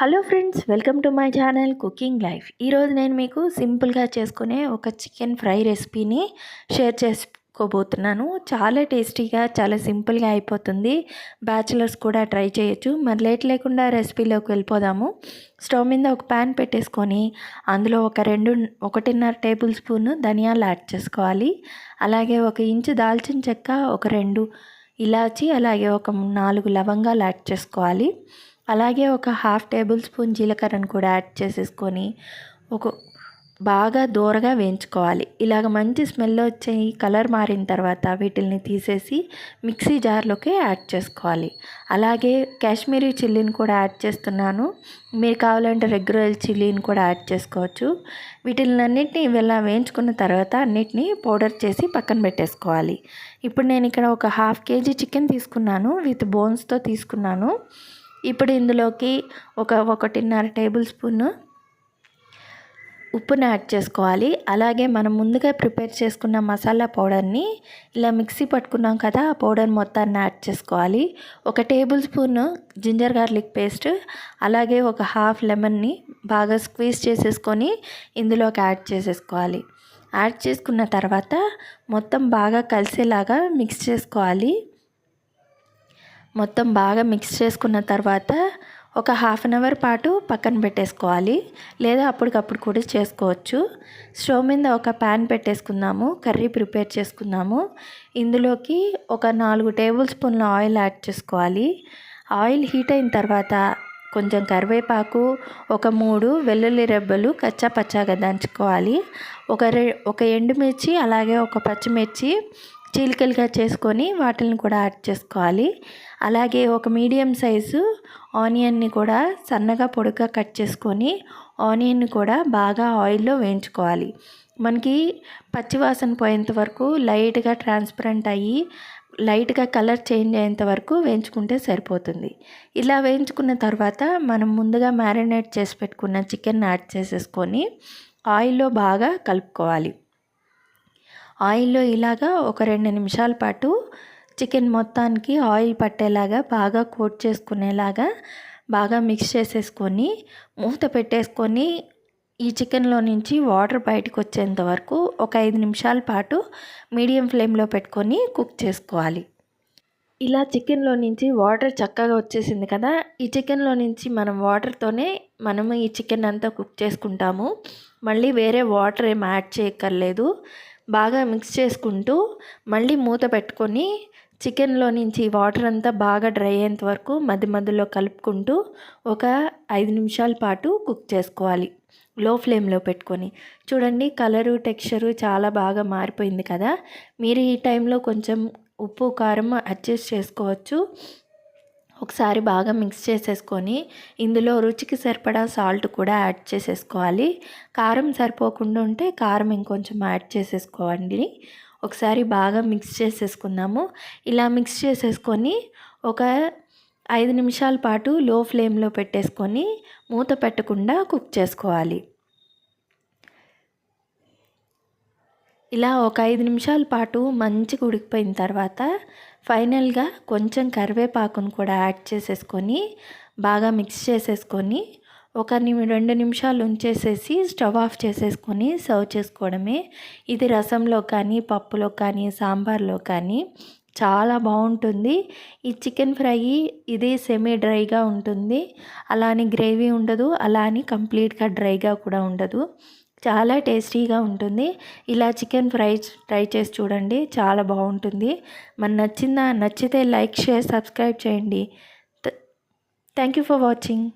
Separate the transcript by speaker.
Speaker 1: Hello friends welcome to my channel cooking life ఈరోజు నేను మీకు సింపుల్గా చేసుకునే ఒక చికెన్ ఫ్రై రెసిపీని షేర్ చేసుకోబోతున్నాను. చాలా టేస్టీగా చాలా సింపుల్గా అయిపోతుంది. బ్యాచిలర్స్ కూడా ట్రై చేయొచ్చు. మరి లేట్ లేకుండా రెసిపీలోకి వెళ్ళిపోదాము. స్టవ్ మీద ఒక ప్యాన్ పెట్టేసుకొని అందులో ఒక రెండు ఒకటిన్నర టేబుల్ స్పూన్ ధనియాలు యాడ్ చేసుకోవాలి. అలాగే ఒక ఇంచు దాల్చిన చెక్క ఒక రెండు ఇలాచి అలాగే ఒక నాలుగు లవంగాలు యాడ్ చేసుకోవాలి. అలాగే ఒక హాఫ్ టేబుల్ స్పూన్ జీలకర్రను కూడా యాడ్ చేసేసుకొని ఒక బాగా దూరగా వేయించుకోవాలి. ఇలాగ మంచి స్మెల్ వచ్చే కలర్ మారిన తర్వాత వీటిల్ని తీసేసి మిక్సీ జార్లోకి యాడ్ చేసుకోవాలి. అలాగే కాశ్మీరీ చిల్లీని కూడా యాడ్ చేస్తున్నాను. మీరు కావాలంటే రెగ్యులర్ చిల్లీని కూడా యాడ్ చేసుకోవచ్చు. వీటిని అన్నింటినీ ఇలా వేయించుకున్న తర్వాత అన్నిటిని పౌడర్ చేసి పక్కన పెట్టేసుకోవాలి. ఇప్పుడు నేను ఇక్కడ ఒక హాఫ్ కేజీ చికెన్ తీసుకున్నాను. విత్ బోన్స్తో తీసుకున్నాను. ఇప్పుడు ఇందులోకి ఒక ఒకటిన్నర టేబుల్ స్పూన్ ఉప్పుని యాడ్ చేసుకోవాలి. అలాగే మనం ముందుగా ప్రిపేర్ చేసుకున్న మసాలా పౌడర్ని ఇలా మిక్సీ పట్టుకున్నాం కదా ఆ పౌడర్ మొత్తాన్ని యాడ్ చేసుకోవాలి. ఒక table spoon ginger garlic paste అలాగే ఒక హాఫ్ లెమన్ని బాగా స్క్వీజ్ చేసేసుకొని ఇందులోకి యాడ్ చేసేసుకోవాలి. యాడ్ చేసుకున్న తర్వాత మొత్తం బాగా కలిసేలాగా మిక్స్ చేసుకోవాలి. మొత్తం బాగా మిక్స్ చేసుకున్న తర్వాత ఒక హాఫ్ అన్ అవర్ పాటు పక్కన పెట్టేసుకోవాలి. లేదా అప్పటికప్పుడు కూడా చేసుకోవచ్చు. స్టవ్ మీద ఒక ప్యాన్ పెట్టేసుకుందాము. కర్రీ ప్రిపేర్ చేసుకుందాము. ఇందులోకి ఒక నాలుగు టేబుల్ స్పూన్ల ఆయిల్ యాడ్ చేసుకోవాలి. ఆయిల్ హీట్ అయిన తర్వాత కొంచెం కరివేపాకు ఒక మూడు వెల్లుల్లి రెబ్బలు కచ్చా పచ్చాగా దంచుకోవాలి. ఒక రె ఒక ఎండుమిర్చి అలాగే ఒక పచ్చిమిర్చి చీలికలుగా చేసుకొని వాటిని కూడా యాడ్ చేసుకోవాలి. అలాగే ఒక మీడియం సైజు ఆనియన్ని కూడా సన్నగా పొడుగ్గా కట్ చేసుకొని ఆనియన్ని కూడా బాగా ఆయిల్లో వేయించుకోవాలి. మనకి పచ్చివాసన పోయేంత వరకు లైట్గా ట్రాన్స్పరెంట్ అయ్యి లైట్గా కలర్ చేంజ్ అయ్యేంత వరకు వేయించుకుంటే సరిపోతుంది. ఇలా వేయించుకున్న తర్వాత మనం ముందుగా మ్యారినేట్ చేసి పెట్టుకున్న చికెన్ యాడ్ చేసేసుకొని ఆయిల్లో బాగా కలుపుకోవాలి. ఆయిల్లో ఇలాగా ఒక రెండు నిమిషాల పాటు చికెన్ మొత్తానికి ఆయిల్ పట్టేలాగా బాగా కోట్ చేసుకునేలాగా బాగా మిక్స్ చేసేసుకొని మూత పెట్టేసుకొని ఈ చికెన్లో నుంచి వాటర్ బయటకు వచ్చేంత వరకు ఒక ఐదు నిమిషాల పాటు మీడియం ఫ్లేమ్లో పెట్టుకొని కుక్ చేసుకోవాలి. ఇలా చికెన్లో నుంచి వాటర్ చక్కగా వచ్చేసింది కదా? ఈ చికెన్లో నుంచి మనం వాటర్తోనే మనము ఈ చికెన్ అంతా కుక్ చేసుకుంటాము. మళ్ళీ వేరే వాటర్ ఏం యాడ్ చేయక్కర్లేదు. బాగా మిక్స్ చేసుకుంటూ మళ్ళీ మూత పెట్టుకొని చికెన్లో నుంచి వాటర్ అంతా బాగా డ్రై అయ్యేంత వరకు మధ్య మధ్యలో కలుపుకుంటూ ఒక ఐదు నిమిషాల పాటు కుక్ చేసుకోవాలి. లో ఫ్లేమ్లో పెట్టుకొని. చూడండి కలరు టెక్స్చరు చాలా బాగా మారిపోయింది కదా. మీరు ఈ టైంలో కొంచెం ఉప్పు కారం అడ్జస్ట్ చేసుకోవచ్చు. ఒకసారి బాగా మిక్స్ చేసేసుకొని ఇందులో రుచికి సరిపడా సాల్ట్ కూడా యాడ్ చేసేసుకోవాలి. కారం సరిపోకుండా ఉంటే కారం ఇంకొంచెం యాడ్ చేసేసుకోండి. ఒకసారి బాగా మిక్స్ చేసేసుకుందాము ఇలా మిక్స్ చేసేసుకొని ఒక ఐదు నిమిషాల పాటు లో ఫ్లేమ్లో పెట్టేసుకొని మూత పెట్టకుండా కుక్ చేసుకోవాలి. ఇలా ఒక ఐదు నిమిషాల పాటు మంచిగా ఉడికిపోయిన తర్వాత ఫైనల్గా కొంచెం కరివేపాకును కూడా యాడ్ చేసేసుకొని బాగా మిక్స్ చేసేసుకొని ఒక రెండు నిమిషాలు ఉంచేసేసి స్టవ్ ఆఫ్ చేసేసుకొని సర్వ్ చేసుకోవడమే. ఇది రసంలో కానీ పప్పులో కానీ సాంబార్లో కానీ చాలా బాగుంటుంది. ఈ చికెన్ ఫ్రై ఇది సెమీ డ్రైగా ఉంటుంది. అలా అని గ్రేవీ ఉండదు అలా అని కంప్లీట్గా డ్రైగా కూడా ఉండదు. చాలా టేస్టీగా ఉంటుంది. ఇలా చికెన్ ఫ్రై ట్రై చేసి చూడండి చాలా బాగుంటుంది. మన నచ్చిందా? నచ్చితే లైక్ షేర్ సబ్స్క్రైబ్ చేయండి. Thank you for watching.